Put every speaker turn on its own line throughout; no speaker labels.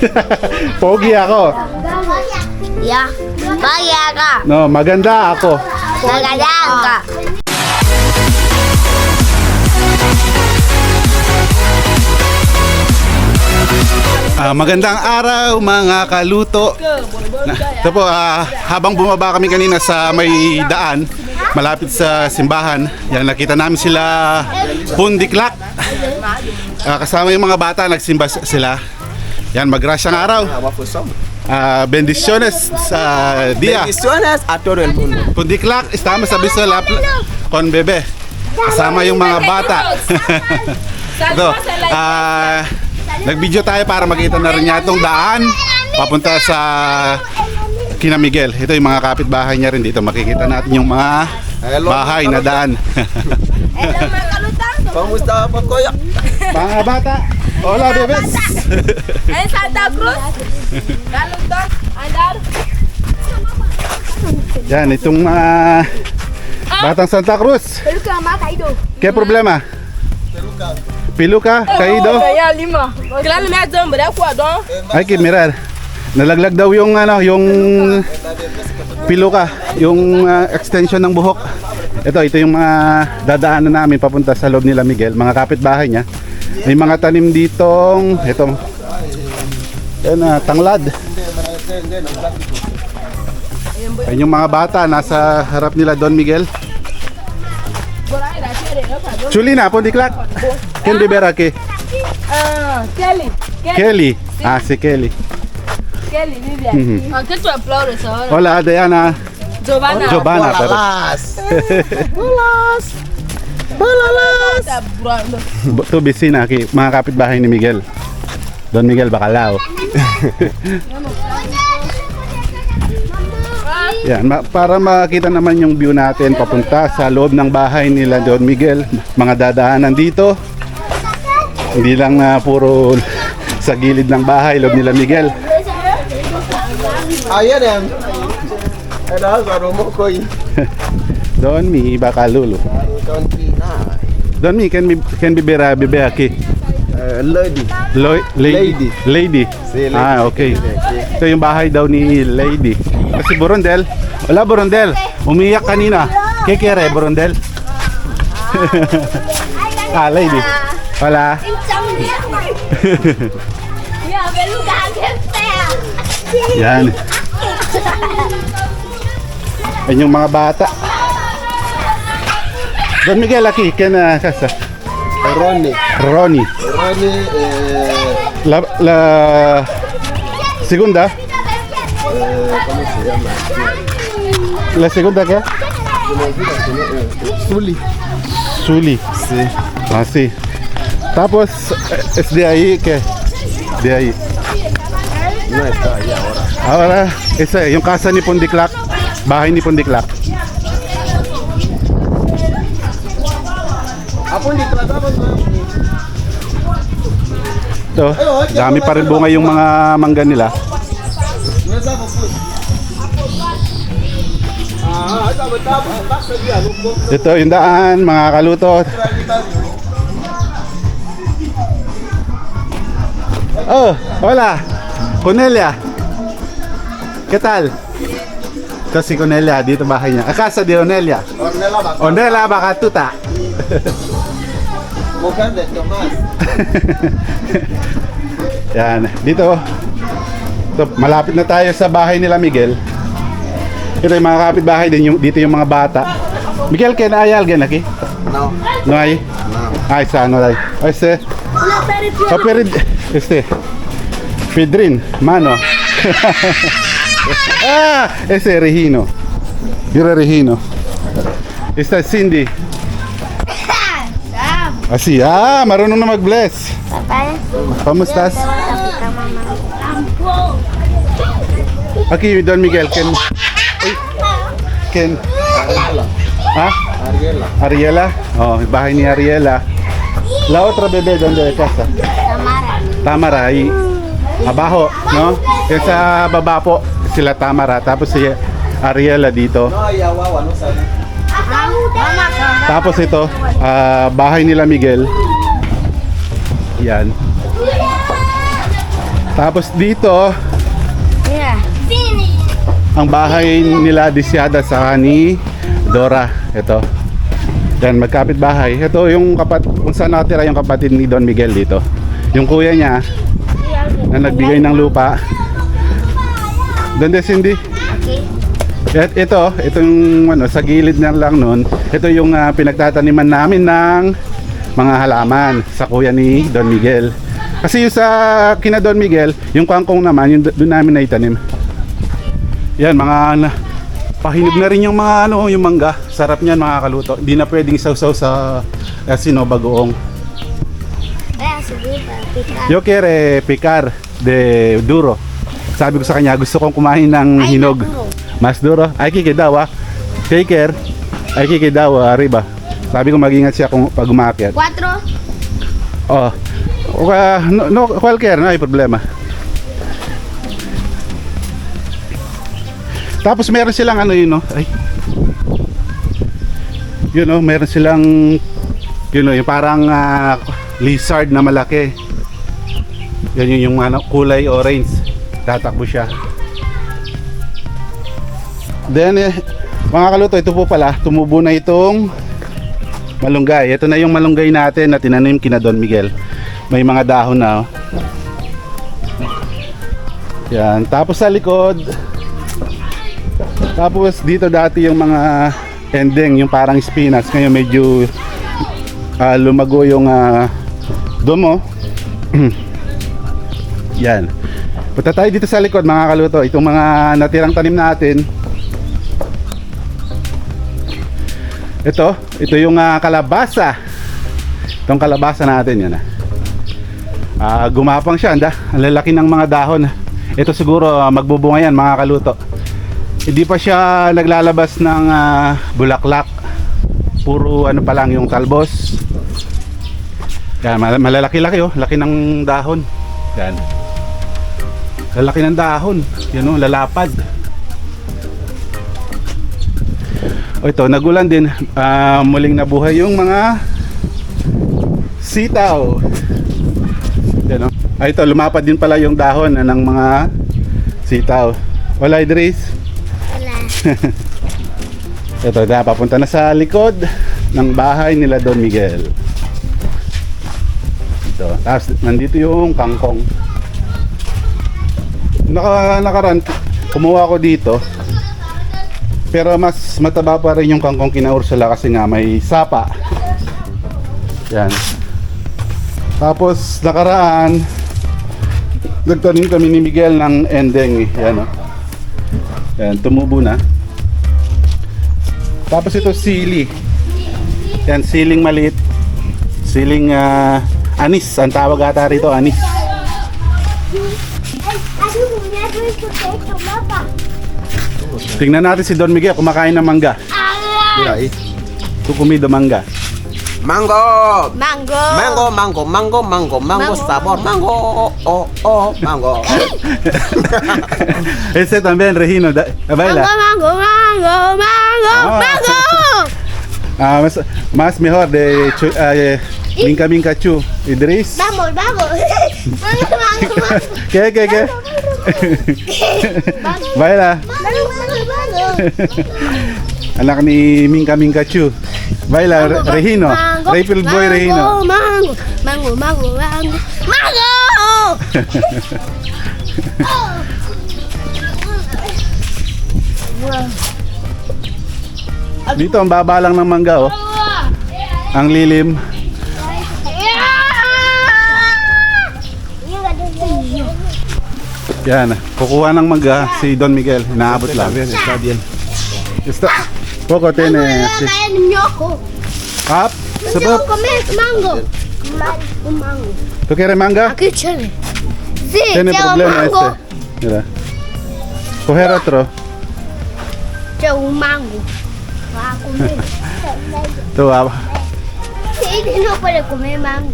Pogi ako.
Ya. Bagay ka.
No, maganda ako.
Nagadaan ka.
Ah, magandang araw mga kaluto. Na, ito po, ah, habang bumaba kami kanina sa may daan, malapit sa simbahan, yan nakita namin sila pundiklak. Ah, kasama yung mga bata, nagsimba sila. Yan, magrasyang araw. Ah, bendiciones sa dia.
Bendiciones a todo el mundo.
Pundiklak, estamos sa Bisola con bebe. Kasama yung mga bata. Ito, ah, nag-video tayo para makita na rin niya itong daan papunta sa Kina Miguel. Ito yung mga kapitbahay niya rin dito. Makikita natin yung mga bahay na daan.
Kamusta pa kuya?
mga bata, hola bebes!
Santa Cruz. Galutón. Andar.
Yan, itong mga batang Santa Cruz.
Que mamá caído.
Kaya problema? Piluka, kaido.
Kaya lima. Claro, me adzon, bere ko don.
Ay, kid, mirar. Nalaglag daw yung ano, yung piluka, yung ah, extension ng buhok. Ito, ito yung mga dadaanan namin papunta sa loob nila Miguel, mga kapitbahay niya. May mga tanim ditong, ito, yan, ah, tanglad. Yan yung mga bata, nasa harap nila Don Miguel. Chulina, pondiklak. Ken bibera ke?
Ah, Kelly.
Kelly. Ah, si Kelly.
Kelly, Vivian.
Mhm.
Ah, que tu aplaudes ahora.
Hola, Diana.
Giovanna.
Giovanna. pero-
Balalas.
Está burlando.
Ito bisina, ki, mga kapitbahay ni Miguel. Don Miguel Bacalao. Yan, ma- para makita naman yung view natin papunta sa loob ng bahay nila Don Miguel. Mga dadaanan dito. Hindi lang na puro sa gilid ng bahay, loob nila Miguel.
Ayan yan. Ano sa rumo ko?
Don Mi Bacalulu.
Country na.
Don Mi, can be, can be bera bebe aki.
Lady.
Lo- lady.
Lady.
Lady.
Si Lady.
Ah, okay. Ito yung bahay daw ni Lady. Kasi Borondel. Wala Borondel. Umiyak kanina. Kekere Borondel. ah, Lady. Wala. Yan. Yan yung mga bata. Don Miguel aquí, ¿quién uh?
Ronnie.
Ronnie.
Ronnie, eh,
La, la segunda.
eh, ¿cómo se llama?
La segunda.
Eh, Zully.
Suli.
Sí.
Ah, sí. Tapos, eh, es de ahí que... De ahí.
No está ahí ahora.
Ahora, esa, yung casa ni Pundiklak, bahay ni Pundiklak.
Apo, hindi tratamos na.
Ito, dami pa rin bunga yung mga mangga nila.
Ah,
Ito yung daan, mga kaluto. Oh, hola. Cornelia. ¿Qué tal? Ito si Cornelia, dito bahay niya. A casa de Cornelia.
Ornella va.
Cornelia Bacatuta.
Mujer de Tomás.
Yan, dito. Ito, malapit na tayo sa bahay nila Miguel. Ito yung mga kapitbahay din, yung, dito yung mga bata. Miguel, ¿qué hay alguien aquí?
No.
No hay?
No.
Ah, isa, no hay. O este, o perid, este, Pedrin, mano. ah, ese Regino. Yo Regino. Esta es Cindy. Así, ah, marunong na mag-bless. ¿Cómo estás? Aquí, Don Miguel, Ken. Uy, Ken. ¿Ah?
Ariela.
Ariela? Oh, bahay ni Ariela. La otra bebé, ¿dónde de casa?
Tamara.
Tamara, ahí. Abajo, no? Yung sa baba po, sila Tamara. Tapos si Ariela dito.
No, hay agua, no sabe.
Tapos ito, ah, bahay nila Miguel. Yan. Tapos dito,
Yeah.
ang bahay nila Disyada sa ni Dora. Ito. Yan, magkapit bahay. Ito yung kapat kung saan nakatira yung kapatid ni Don Miguel dito. Yung kuya niya na nagbigay ng lupa. Doon din Cindy.
Okay.
At ito, itong ano, sa gilid na lang nun, ito yung ah, pinagtataniman namin ng mga halaman sa kuya ni Don Miguel. Kasi yung sa kina Don Miguel, yung kangkong naman, yung do- doon namin naitanim. Yan, mga na, pahinog na rin yung mga ano, yung mangga. Sarap niyan mga kaluto. Hindi na pwedeng sausaw sa asino bagoong.
Kaya sige pa, pika.
Yo quiere picar de duro. Sabi ko sa kanya, gusto kong kumain ng
Ay,
hinog.
Maduro.
Mas duro. Ay kikidawa. Take care. Ay kikidawa, arriba. Sabi ko mag-ingat siya kung pag umakyat.
Cuatro.
Oh. Okay, no, no, cualquier, no hay problema. Tapos meron silang ano yun, no? Ay. Yun, no? Meron silang yun, no? Yung parang ah, lizard na malaki. Yan yun yung ano, kulay orange. Tatakbo siya. Then, eh, mga kaluto, ito po pala, tumubo na itong malunggay. Ito na yung malunggay natin na tinanim kina Don Miguel. May mga dahon na. Oh. Yan. Tapos sa likod, tapos dito dati yung mga ending, yung parang spinach. Ngayon medyo ah, lumago yung uh, domo. Yan. Punta tayo dito sa likod mga kaluto. Itong mga natirang tanim natin. Ito, ito yung ah, kalabasa. Itong kalabasa natin yan. ah. Ah, gumapang siya, anda. Ang lalaki ng mga dahon. Ito siguro ah, magbubunga yan mga kaluto. Hindi pa siya naglalabas ng ah, bulaklak. Puro ano pa lang yung talbos. Yan, mal- malalaki-laki oh, laki ng dahon. Yan. Lalaki ng dahon. Yan oh, lalapad. O ito, nagulan din. Ah, muling nabuhay yung mga sitaw. Yan o. Ah, ito, lumapad din pala yung dahon ah, ng mga sitaw. Wala, Idris.
Wala.
Ito, na, papunta na sa likod ng bahay nila Don Miguel. Ito. Tapos, nandito yung kangkong. Naka, nakaraan, kumuha ko dito. Pero mas mataba pa rin yung kangkong kina Ursula kasi nga may sapa. Yan. Tapos nakaraan, nagtanim kami ni Miguel ng ending. eh. Yan o. Yan, tumubo na. Tapos ito sili. Yan, siling maliit. Siling ah, anis. Ang tawag ata rito, anis.
Ano mo niya doon potato, mapa?
Tingnan natin si Don Miguel kumakain ng mangga.
Mira ahí.
Kukumido mangga.
Mango.
Mango.
Mango, mango, mango, mango, mango, sabor, mango, oh, oh, mango.
Ese también, Regino. Da, baila.
Mango, mango, mango,
Ah.
mango.
Ah, mas, más mejor de chu, ah, eh, Minka Minka Chu. Idris.
Vamos, vamos. Mango, mango, mango.
¿Qué, qué, qué? baila.
Mango, mango, mango.
Anak ni Minka Minka Chu. Baila, Re- Regino.
Mango,
Rayfield Boy Regino.
Mango, mango, mango, mango. Mango!
Dito, ang baba lang ng mangga, oh. Ang lilim. Yan, kukuha ng mangga si Don Miguel. Inaabot lang.
Está bien.
Está. Poco tiene. sí.
Kaya ninyo ako.
Up.
Gusto ko
Sabot.
comer mango. Un mango.
¿Tú quieres manga?
Aquí chale. Sí,
Tiene
quiero
problema
mango.
este. Mira. Coger otro.
Quiero un mango. Va a comer.
Tú, ah.
Sí, no puede comer mango.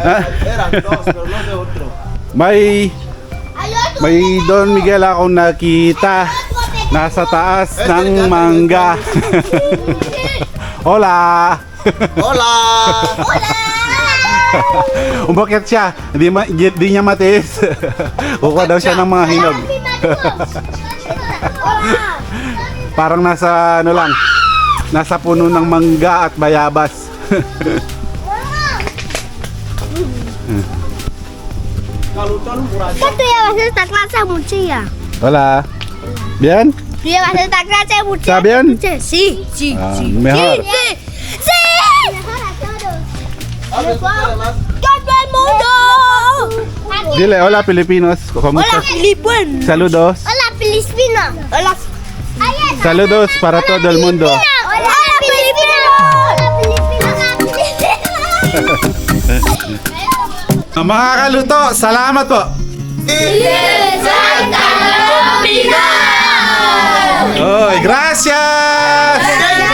Ah,
Eran dos, pero no de otro.
otro.
May Don Miguel akong nakita nasa taas ng mangga. Hola.
Hola.
Hola.
Umakyat siya. Hindi, ma, di, di niya matiis. Kukuha daw siya ng mga hinog. Parang nasa ano lang. Nasa puno ng mangga at bayabas.
Kan tu yang rasa tak rasa muci ya?
Wala. Bien?
Dia rasa tak rasa muci.
Está bien?
Si, si,
Ah, mejor.
Si, si. Todo el mundo.
Dile, hola Filipinos. ¿Cómo
Hola
estás?
Filipinos.
Saludos.
Hola Filipina. Hola.
Saludos para todo el mundo.
Hola Filipina. Hola Filipina.
Mga kaluto, salamat po. Oy, gracias!